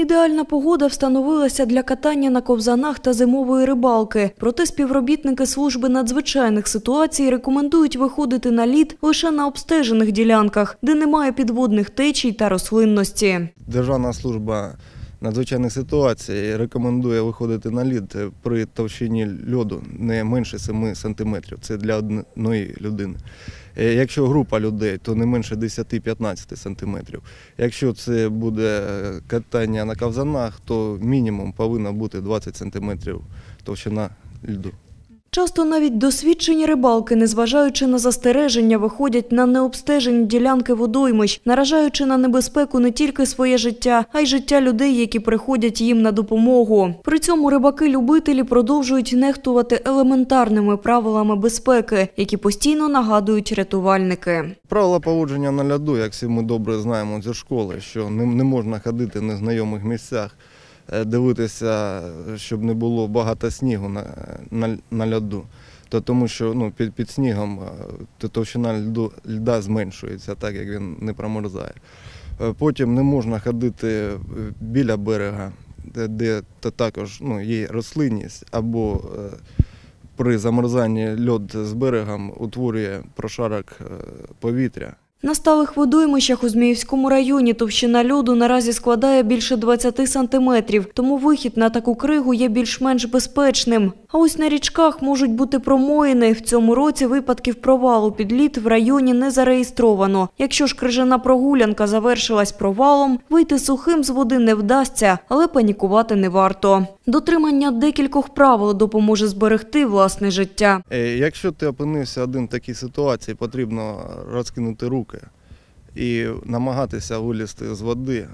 Ідеальна погода встановилася для катання на ковзанах та зимової рибалки. Проте співробітники служби надзвичайних ситуацій рекомендують виходити на лід лише на обстежених ділянках, де немає підводних течій та рослинності. Державна служба надзвичайних ситуацій рекомендує виходити на лід при товщині льоду не менше 7 см. Це для одної людини. Е, Якщо група людей, то не менше 10-15 см. Якщо це буде катання на кавзанах, то мінімум повинна бути 20 см товщина льду. Часто навіть досвідчені рибалки, незважаючи на застереження, виходять на необстежені ділянки водоймищ, наражаючи на небезпеку не тільки своє життя, а й життя людей, які приходять їм на допомогу. При цьому рибаки-любителі продовжують нехтувати елементарними правилами безпеки, які постійно нагадують рятувальники. Правила поводження на льоду, як всі ми добре знаємо зі школи, що не, можна ходити в незнайомих місцях, дивитися, щоб не було багато снігу на, на, на льоду. То тому що ну, під, під снігом е, то товщина льду, льда зменшується, так як він не промерзає. Е, Потім не можна ходити е, біля берега, де, де то також ну, є рослинність, або е, при замерзанні льод з берегом утворює прошарок е, повітря. На сталих водоймищах у Зміївському районі товщина льоду наразі складає більше 20 сантиметрів, тому вихід на таку кригу є більш-менш безпечним. А ось на річках можуть бути промоїни. В цьому році випадків провалу під лід в районі не зареєстровано. Якщо ж крижана прогулянка завершилась провалом, вийти сухим з води не вдасться, але панікувати не варто. Дотримання декількох правил допоможе зберегти власне життя. Е, Якщо ти опинився один в такій ситуації, потрібно розкинути руки і намагатися вилізти з води,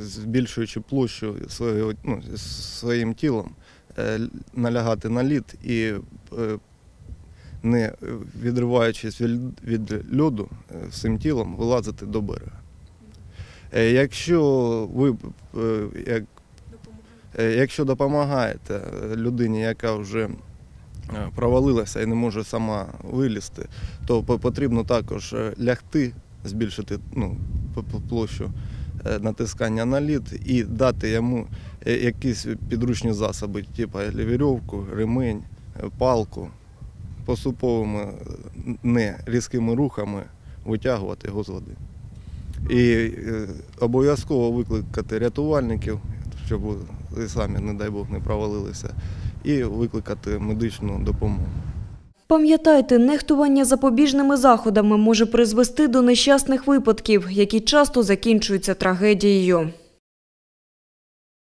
збільшуючи площу свого, ну, своїм тілом, е, налягати на лід і е, не відриваючись від, льоду всім тілом, вилазити до берега. Якщо ви як, якщо допомагаєте людині, яка вже е, провалилася і не може сама вилізти, то потрібно також е, лягти, збільшити ну, площу е, натискання на лід і дати йому е, якісь підручні засоби, типу вірьовку, ремень, е, палку, поступовими е, не різкими рухами витягувати його з води. І е, обов'язково викликати рятувальників, щоб самі, не дай Бог, не провалилися, і викликати медичну допомогу. Пам'ятайте, нехтування запобіжними заходами може призвести до нещасних випадків, які часто закінчуються трагедією.